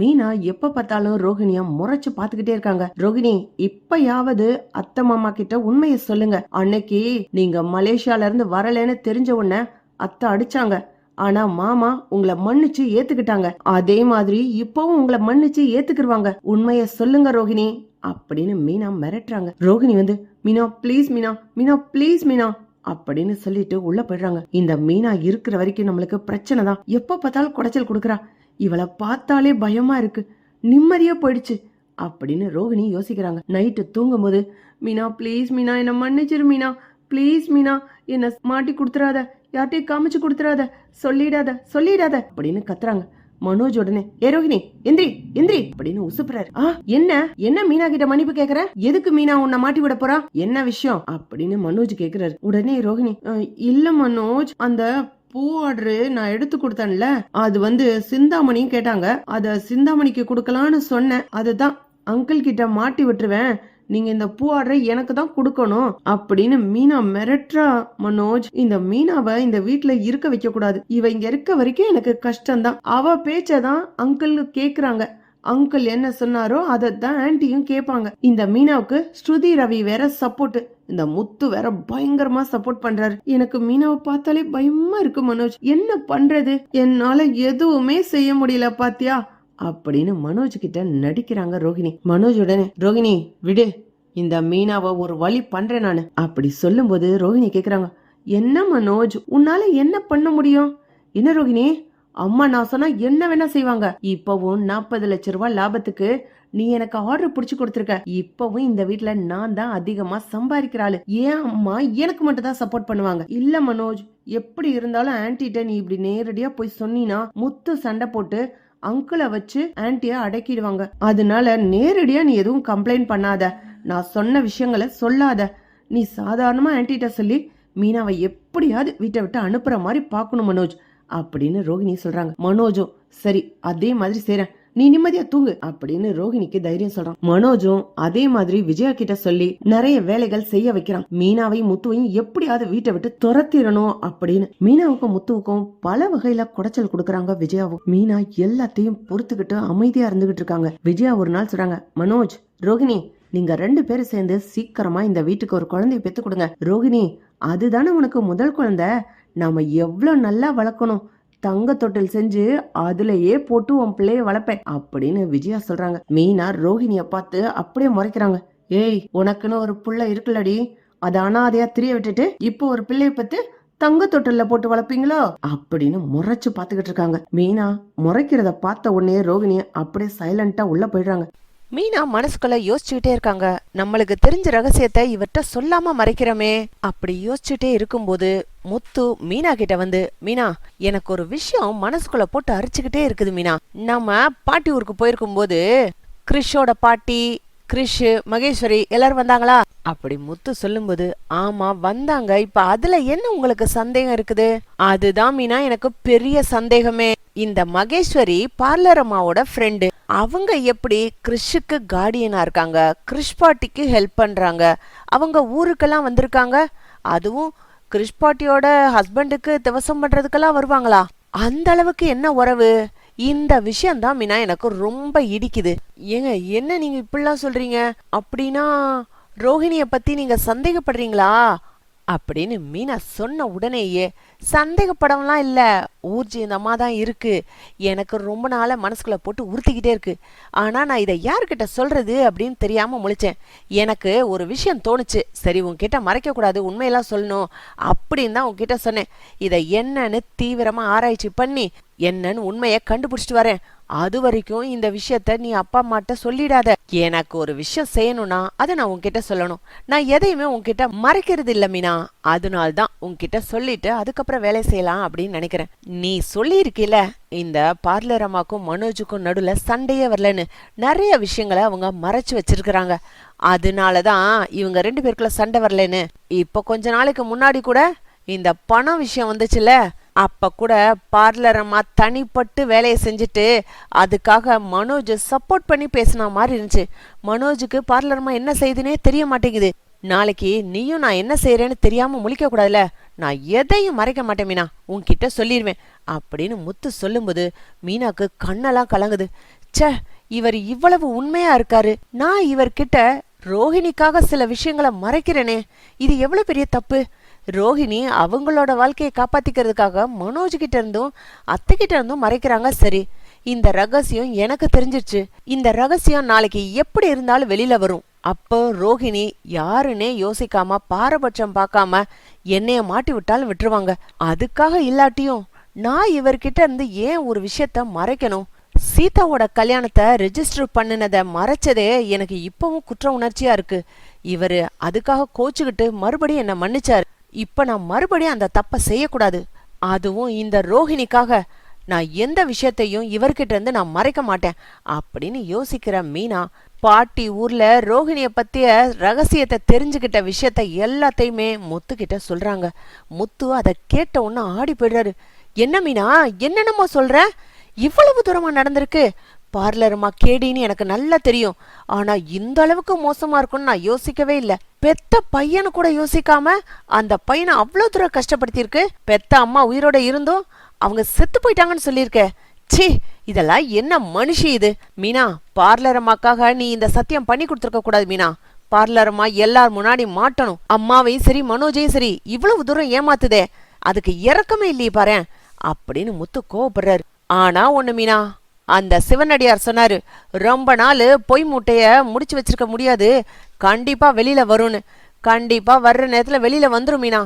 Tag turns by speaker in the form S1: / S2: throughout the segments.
S1: மீனா எப்ப பார்த்தாலும் ரோஹிணிய முறைச்சு பாத்துக்கிட்டே இருக்காங்க. ரோகிணி இப்பயாவது அத்தை மாமா கிட்ட உண்மையை சொல்லுங்க. அன்னைக்கு நீங்க மலேசியால இருந்து வரலன்னு தெரிஞ்ச உடனே அத்தை அடிச்சாங்க. ஆனா மாமா உங்களை மன்னிச்சு ஏத்துக்கிட்டாங்க. அதே மாதிரி இப்பவும் உங்களை மன்னிச்சு ஏத்துக்கிருவாங்க. உண்மைய சொல்லுங்க ரோகிணி அப்படின்னு மீனா மிரட்டுறாங்க. ரோகிணி வந்து மீனா ப்ளீஸ் மீனா மீனா ப்ளீஸ் மீனா அப்படின்னு சொல்லிட்டு உள்ள போயிடுறாங்க. இந்த மீனா இருக்கிற வரைக்கும் நம்மளுக்கு பிரச்சனை தான். எப்ப பார்த்தாலும் குடைச்சல் கொடுக்குறா. இவளை பார்த்தாலே பயமா இருக்கு. நிம்மதியா போயிடுச்சு. அப்படின்னு ரோகிணி யோசிக்கிறாங்க. நைட்டு தூங்கும்போது மீனா ப்ளீஸ் மீனா என்ன மன்னிச்சிரு மீனா. ப்ளீஸ் மீனா என்ன மாட்டி கொடுத்துறாத. யார்ட்டையும் காமிச்சு கொடுத்துறாத. சொல்லிடாத சொல்லிடாத. அப்படின்னு கத்துறாங்க. மனோஜ் உடனே ஏ ரோகிணி எந்திரி எந்திரி. அப்படின்னு உசுப்புறாரு. ஆ என்ன? என்ன மீனா கிட்ட மன்னிப்பு கேக்குற? எதுக்கு மீனா உன்னை மாட்டி விட போறா? என்ன விஷயம்? அப்படின்னு மனோஜ் கேக்குறாரு. உடனே ரோகிணி இல்ல மனோஜ் அந்த பூ ஆர்டரு நான் எடுத்து கொடுத்தேன்ல. அது வந்து சிந்தாமணியும் கேட்டாங்க. அதை சிந்தாமணிக்கு கொடுக்கலான்னு சொன்னேன். அதுதான் அங்கிள் கிட்ட மாட்டி விட்டுருவேன். நீங்க இந்த பூ ஆர்டரை எனக்கு தான் கொடுக்கணும். அப்படின்னு மீனா மிரட்டுறா மனோஜ். இந்த மீனாவை இந்த வீட்டுல இருக்க வைக்க கூடாது இவ இங்க இருக்க வரைக்கும் எனக்கு கஷ்டம்தான். அவ பேச்சதான் அங்கிள் கேக்குறாங்க. அங்கிள் என்ன சொன்னாரோ அதை தான் ஆன்ட்டியும் கேட்பாங்க. இந்த மீனாவுக்கு ஸ்ருதி ரவி வேற சப்போர்ட் இந்த முத்து வேற பயங்கரமா சப்போர்ட் பண்றாரு. எனக்கு மீனாவை பார்த்தாலே பயமா இருக்கு மனோஜ். என்ன பண்றது? என்னால எதுவுமே செய்ய முடியல பாத்தியா? அப்படின்னு மனோஜ் கிட்ட நடிக்கிறாங்க ரோகிணி மனோஜ் உடனே ரோகிணி விடு. இந்த மீனாவை ஒரு வழி பண்றேன் நானு. அப்படி சொல்லும்போது ரோகிணி கேக்குறாங்க என்ன மனோஜ்? உன்னால என்ன பண்ண முடியும்? என்ன ரோகிணி அம்மா நான் சொன்னா என்ன வேணா செய்வாங்க. இப்பவும் நாற்பது லட்ச ரூபாய் லாபத்துக்கு நீ எனக்கு ஆர்டர் புடிச்சு கொடுத்துருக்க. இப்பவும் இந்த வீட்டுல நான் தான் அதிகமா சம்பாதிக்கிறாள் ஏன் அம்மா எனக்கு மட்டும் தான் சப்போர்ட் பண்ணுவாங்க. இல்ல மனோஜ் எப்படி இருந்தாலும் ஆன்டிட்ட நீ இப்படி நேரடியா போய் சொன்னீனா முத்து சண்டை போட்டு அங்கிளை வச்சு ஆன்டிய அடக்கிடுவாங்க. அதனால நேரடியா நீ எதுவும் கம்ப்ளைண்ட் பண்ணாத. நான் சொன்ன விஷயங்களை சொல்லாத. நீ சாதாரணமா ஆன்டிட்ட சொல்லி மீனாவை எப்படியாவது வீட்டை விட்டு அனுப்புற மாதிரி பார்க்கணும் மனோஜ். அப்படின்னு ரோகிணி சொல்றாங்க. மனோஜும் சரி அதே மாதிரி செய்றேன். நீ நிம்மதியா தூங்கு அப்படின்னு ரோகிணிக்கு தைரியம் சொல்றான். மனோஜும் அதே மாதிரி விஜயா கிட்ட சொல்லி நிறைய வேலைகள் செய்ய வைக்கிறான். மீனாவையும் முத்துவையும் எப்படியாவது வீட்டை விட்டு துரத்திடணும் அப்படின்னு மீனாவுக்கும் முத்துவுக்கும் பல வகையில குடைச்சல் கொடுக்கறாங்க விஜயாவும். மீனா எல்லாத்தையும் பொறுத்துக்கிட்டு அமைதியா இருந்துகிட்டு இருக்காங்க. விஜயா ஒரு நாள் சொல்றாங்க மனோஜ் ரோகிணி நீங்க ரெண்டு பேரும் சேர்ந்து சீக்கிரமா இந்த வீட்டுக்கு ஒரு குழந்தைய பெத்து கொடுங்க. ரோகிணி அதுதானே உனக்கு முதல் குழந்தை? நாம எவ்வளவு நல்லா வளர்க்கணும். தங்க தொட்டில் செஞ்சு அதுலயே போட்டு உன் பிள்ளைய வளர்ப்பேன் அப்படின்னு விஜயா சொல்றாங்க. மீனா ரோஹிணிய பார்த்து அப்படியே முறைக்கிறாங்க. ஏய் உனக்குன்னு ஒரு புள்ள இருக்குல்லடி. அத அனாதையா திரிய விட்டுட்டு இப்போ ஒரு பிள்ளைய பத்து தங்க தொட்டில போட்டு வளர்ப்பீங்களோ? அப்படின்னு முறைச்சு பாத்துக்கிட்டு இருக்காங்க. மீனா முறைக்கிறத பார்த்த உடனே ரோகிணி அப்படியே சைலண்டா உள்ள போயிடுறாங்க.
S2: மீனா மனசுக்குள்ள யோசிச்சுக்கிட்டே இருக்காங்க. நம்மளுக்கு தெரிஞ்ச ரகசியத்தை இவர்கிட்ட சொல்லாம மறைக்கிறோமே. அப்படி யோசிச்சுட்டே இருக்கும்போது முத்து மீனா கிட்ட வந்து மீனா எனக்கு ஒரு விஷயம் மனசுக்குள்ள போட்டு அரிச்சுக்கிட்டே இருக்குது மீனா. நம்ம பாட்டி ஊருக்கு போயிருக்கும் போது கிறிஷோட பாட்டி கிறிஷ் மகேஸ்வரி எல்லாரும் வந்தாங்களா? அப்படி முத்து சொல்லும்போது ஆமா வந்தாங்க. இப்ப அதுல என்ன உங்களுக்கு சந்தேகம் இருக்குது? அதுதான் மீனா எனக்கு பெரிய சந்தேகமே. இந்த மகேஸ்வரி பார்லர் அம்மாவோட ஃப்ரெண்டு அவங்க எப்படி கிறிஷுக்கு கார்டியனா இருக்காங்க? கிறிஷ் பாட்டிக்கு ஹெல்ப் பண்றாங்க. அவங்க ஊருக்கெல்லாம் வந்திருக்காங்க. அதுவும் கிறிஷ் பாட்டியோட ஹஸ்பண்டுக்கு திவசம் பண்றதுக்கெல்லாம் வருவாங்களா? அந்த அளவுக்கு என்ன உறவு? இந்த விஷயம்தான் மீனா எனக்கு ரொம்ப இடிக்குது. ஏங்க என்ன நீங்க இப்படிலாம் சொல்றீங்க? அப்படின்னா ரோஹிணிய பத்தி நீங்க சந்தேகப்படுறீங்களா? அப்படின்னு மீனா சொன்ன உடனேயே சந்தேகப்படம்லாம் இல்லை. ஊர்ஜி இந்த அம்மா தான் இருக்கு. எனக்கு ரொம்ப நாளாக மனசுக்குள்ள போட்டு உறுத்திக்கிட்டே இருக்கு. ஆனால் நான் இதை யார்கிட்ட சொல்றது? அப்படின்னு தெரியாமல் முழிச்சேன். எனக்கு ஒரு விஷயம் தோணுச்சு. சரி உன்கிட்ட மறைக்கக்கூடாது உண்மையெல்லாம் சொல்லணும். அப்படின்னு தான் உன்கிட்ட சொன்னேன். இதை என்னன்னு தீவிரமாக ஆராய்ச்சி பண்ணி என்னன்னு உண்மையை கண்டுபிடிச்சிட்டு வரேன். அது வரைக்கும் இந்த விஷயத்த நீ அப்பா அம்மாட்ட சொல்லிடாத. எனக்கு ஒரு விஷயம் செய்யணும்னா அதை நான் உன்கிட்ட சொல்லணும். நான் எதையுமே உன்கிட்ட மறைக்கிறது இல்ல மீனா. அதனால தான் உன்கிட்ட சொல்லிட்டு அதுக்கப்புறம் வேலை செய்யலாம் அப்படின்னு நினைக்கிறேன். நீ சொல்லியிருக்கீல இந்த பார்லர் அம்மாக்கும் மனோஜுக்கும் நடுவில் சண்டையே வரலன்னு நிறைய விஷயங்களை அவங்க மறைச்சு வச்சிருக்கிறாங்க. அதனாலதான் இவங்க ரெண்டு பேருக்குள்ள சண்டை வரலன்னு. இப்போ கொஞ்ச நாளைக்கு முன்னாடி கூட இந்த பணம் விஷயம் வந்துச்சுல அப்போ கூட பார்லரமாக தனிப்பட்டு வேலையை செஞ்சுட்டு அதுக்காக மனோஜ் சப்போர்ட் பண்ணி பேசின மாதிரி இருந்துச்சு. மனோஜுக்கு பார்லரமாக என்ன செய்யுதுன்னே தெரிய மாட்டேங்குது. நாளைக்கு நீயும் நான் என்ன செய்கிறேன்னு தெரியாமல் முழிக்க கூடாதுல நான் எதையும் மறைக்க மாட்டேன் மீனா. உன்கிட்ட சொல்லிடுவேன் அப்படின்னு முத்து சொல்லும்போது மீனாக்கு கண்ணெல்லாம் கலங்குது. ச்சே இவர் இவ்வளவு உண்மையாக இருக்காரு. நான் இவர்கிட்ட ரோஹிணிக்காக சில விஷயங்களை மறைக்கிறேனே. இது எவ்வளோ பெரிய தப்பு? ரோஹிணி அவங்களோட வாழ்க்கையை காப்பாற்றிக்கிறதுக்காக மனோஜ் கிட்ட இருந்தும் அத்தைக்கிட்ட இருந்தும் மறைக்கிறாங்க. சரி இந்த ரகசியம் எனக்கு தெரிஞ்சிருச்சு. இந்த ரகசியம் நாளைக்கு எப்படி இருந்தாலும் வெளியில வரும். அப்போ ரோஹிணி யாருன்னே யோசிக்காம பாரபட்சம் பார்க்காம என்னைய மாட்டி விட்டாலும் விட்டுருவாங்க. அதுக்காக இல்லாட்டியும் நான் இவர்கிட்ட இருந்து ஏன் ஒரு விஷயத்த மறைக்கணும்? சீதாவோட கல்யாணத்தை ரெஜிஸ்டர் பண்ணினதை மறைச்சதே எனக்கு இப்பவும் குற்ற உணர்ச்சியா இருக்கு. இவர் அதுக்காக கோச்சுக்கிட்டு மறுபடியும் என்ன மன்னிச்சாரு. இப்ப நான் மறுபடியும் அந்த தப்பை செய்யக்கூடாது. அதுவும் இந்த ரோஹிணிக்காக. நான் எந்த விஷயத்தையும் இவர்கிட்ட இருந்து நான் மறைக்க மாட்டேன். அப்படின்னு யோசிக்கிற மீனா பாட்டி ஊர்ல ரோஹிணிய பத்திய ரகசியத்தை தெரிஞ்சுக்கிட்ட விஷயத்த எல்லாத்தையுமே முத்துக்கிட்ட சொல்றாங்க. முத்து அதை கேட்ட உடனே ஆடி போயிடுறாரு. என்ன மீனா? என்னென்னமோ சொல்ற? இவ்வளவு தூரமா நடந்திருக்கு. பார்லருமா கேடின்னு எனக்கு நல்லா தெரியும். ஆனா இந்த அளவுக்கு மோசமா இருக்கும்னு நான் யோசிக்கவே இல்ல. பெத்த பையனு கூட யோசிக்காம அந்த பையனை அவ்வளவு தூரம் கஷ்டப்படுத்தியிருக்கு. பெத்த அம்மா உயிரோட இருந்தும் அவங்க செத்து போயிட்டாங்கன்னு சொல்லியிருக்க. ச்சீ இதெல்லாம் என்ன மனுஷி இது? மீனா பார்லர் அம்மாக்காக நீ இந்த சத்தியம் பண்ணி கொடுத்துருக்க கூடாது மீனா. பார்லர் அம்மா எல்லார் முன்னாடி மாட்டணும். அம்மாவையும் சரி மனோஜையும் சரி இவ்வளவு தூரம் ஏமாத்துதே. அதுக்கு இறக்கமே இல்லையே பாரேன். அப்படின்னு முத்து கோவப்படுறாரு. ஆனா ஒண்ணு மீனா அந்த சிவனடியார் சொன்னாரு ரொம்ப நாள் பொய் மூட்டையை முடிச்சு வச்சிருக்க முடியாது. கண்டிப்பா வெளியில வரும்னு. கண்டிப்பா வர்ற நேரத்துல வெளியில வந்துரும் மீனா.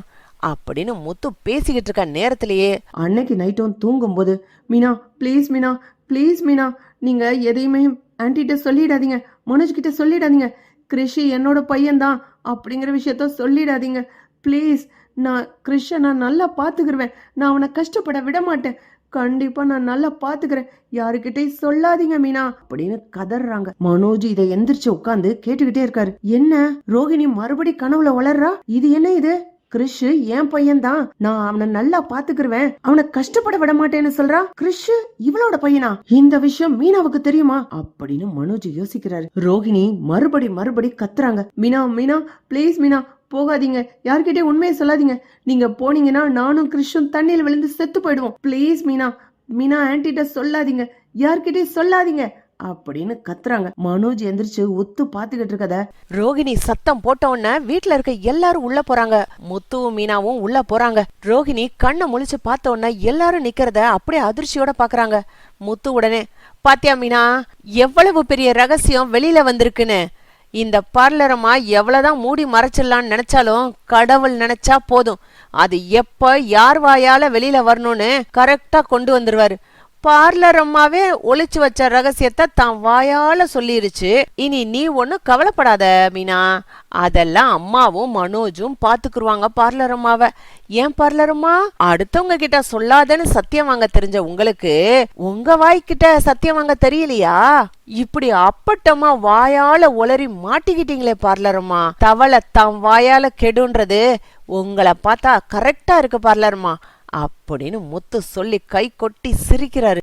S2: அப்படின்னு முத்து பேசிக்கிட்டு இருக்க நேரத்திலேயே
S1: அன்னைக்கு நைட்டும் தூங்கும்போது மீனா ப்ளீஸ் மீனா ப்ளீஸ் மீனா நீங்க எதையுமே ஆன்டிகிட்ட சொல்லிடாதீங்க. மனோஜ் கிட்ட சொல்லிடாதீங்க. கிருஷி என்னோட பையன்தான். அப்படிங்கிற விஷயத்த சொல்லிடாதீங்க. ப்ளீஸ் நான் கிருஷை நான் நல்லா பார்த்துக்கிருவேன் நான் அவனை கஷ்டப்பட விட மாட்டேன் கண்டிப்பா நான் நல்லா பாத்துக்கிறேன். யாருக்கிட்டையும் சொல்லாதீங்க மீனா. அப்படின்னு கதறாங்க. மனோஜ் இதை எந்திரிச்சு உட்காந்து கேட்டுக்கிட்டே இருக்காரு. என்ன? ரோகிணி மறுபடி கனவுல வளர்றா? இது என்ன இது? கிறிஷ் என் பையன்தான். நான் அவனை நல்லா பாத்துக்கிருவேன். அவனை கஷ்டப்பட விட மாட்டேன்னு சொல்றா? கிறிஷ் இவளோட பையனா? இந்த விஷயம் மீனாவுக்கு தெரியுமா? அப்படின்னு மனோஜ் யோசிக்கிறாரு. ரோகிணி மறுபடி மறுபடி கத்துறாங்க. மீனா மீனா ப்ளீஸ் மீனா. போகாதீங்க. யார்கிட்டயும் உண்மையை சொல்லாதீங்க. நீங்க போனீங்கன்னா நானும் கிறிஷும் தண்ணியில் விழுந்து செத்து போயிடுவோம். ப்ளீஸ் மீனா. மீனா ஆன்டிட்ட சொல்லாதீங்க. யார்கிட்டயும் சொல்லாதீங்க. அப்படின்னு கத்துறாங்க. மனோஜ் எந்திரிச்சு ஒத்து பாத்துக்கிட்டு இருக்கத.
S2: ரோகிணி சத்தம் போட்ட உடனே வீட்ல இருக்க எல்லாரும் உள்ள போறாங்க. முத்துவும் மீனாவும் உள்ள போறாங்க. ரோகிணி கண்ணை முழிச்சு பார்த்த உடனே எல்லாரும் நிக்கிறத அப்படியே அதிர்ச்சியோட பாக்குறாங்க. முத்து உடனே பாத்தியா மீனா எவ்வளவு பெரிய ரகசியம் வெளியில வந்திருக்குன்னு? இந்த பார்லரமா எவ்வளவுதான் மூடி மறைச்சிடலாம்னு நினைச்சாலும் கடவுள் நினைச்சா போதும். அது எப்ப யார் வாயால வெளியில வரணும்னு கரெக்டா கொண்டு வந்துருவாரு. பார்லர் அம்மாவே ஒளிச்சு வச்ச ரகசியத்தை தான் வாயால சொல்லிருச்சு. இனி நீ ஒன்னும் கவலைப்படாத மீனா. அதெல்லாம் அம்மாவும் மனோஜும் பாத்துக்குருவாங்க பார்லர் அம்மாவை. ஏன் பார்லர் அம்மா? அடுத்தவங்க கிட்ட சொல்லாதன்னு சத்தியம் வாங்க தெரிஞ்ச உங்களுக்கு உங்க வாய்க்கிட்ட சத்தியம் வாங்க தெரியலையா? இப்படி அப்பட்டமா வாயால உளறி மாட்டிக்கிட்டீங்களே பார்லர் அம்மா. தவளை தம் வாயால கெடுன்றது உங்களை பார்த்தா கரெக்டா இருக்கு பார்லர் அம்மா. அப்படின்னு முத்து சொல்லி கை கொட்டி சிரிக்கிறாரு.